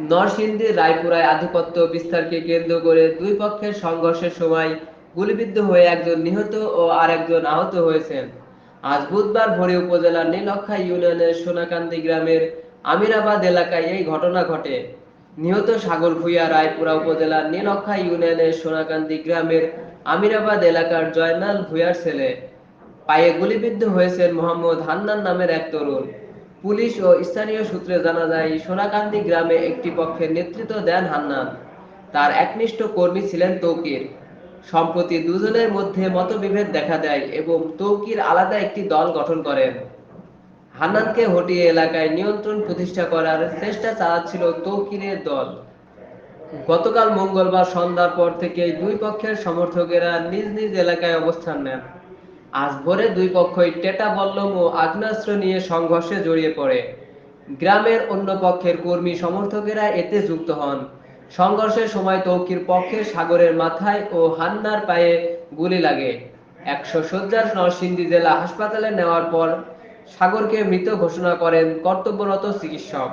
নরসিংদীর রায়পুরায় আধিপত্য বিস্তারকে কেন্দ্র করে দুই পক্ষের সংঘর্ষের সময় গুলিবিদ্ধ হয়ে একজন নিহত ও আরেকজন আহত হয়েছেন। আজ বুধবার ভোরে উপজেলার নীলক্ষা ইউনিয়নের সোনাকান্দি গ্রামের আমিরাবাদ এলাকায় এই ঘটনা ঘটে। নিহত সাগর ভূঁইয়া রায়পুরা উপজেলার নীলক্ষা ইউনিয়নের সোনাকান্দি গ্রামের আমিরাবাদ এলাকার জয়নাল ভূঁইয়ার ছেলে। পায়ে গুলিবিদ্ধ হয়েছেন মোহাম্মদ হান্নান নামের এক তরুণ। পুলিশ ও স্থানীয় সূত্রে জানা যায়, সোনাকান্দি গ্রামে একটি পক্ষের নেতৃত্ব দেন হান্নান। তার একনিষ্ঠ কর্মী ছিলেন তৌকির। সম্প্রতি দুজনের মধ্যে মতবিভেদ দেখা দেয় এবং তৌকির আলাদা একটি দল গঠন করেন। হান্নানকে হটিয়ে এলাকায় নিয়ন্ত্রণ প্রতিষ্ঠা করার চেষ্টা চালাচ্ছিল তৌকিরের দল। গতকাল মঙ্গলবার সন্ধ্যার পর থেকে দুই পক্ষের সমর্থকেরা নিজ নিজ এলাকায় অবস্থান নেন। আজ ভোরে দুই পক্ষই টেটা বল্লম ও আগ্নেয়াস্ত্র নিয়ে সংঘর্ষে জড়িয়ে পড়ে। গ্রামের অন্য পক্ষের কর্মী সমর্থকেরা এতে যুক্ত হন। সংঘর্ষের সময় তৌকির পক্ষে সাগরের মাথায় ও হান্নার পায়ে গুলি লাগে। একশো শয্যার নরসিংদী জেলা হাসপাতালে নেওয়ার পর সাগরকে মৃত ঘোষণা করেন কর্তব্যরত চিকিৎসক।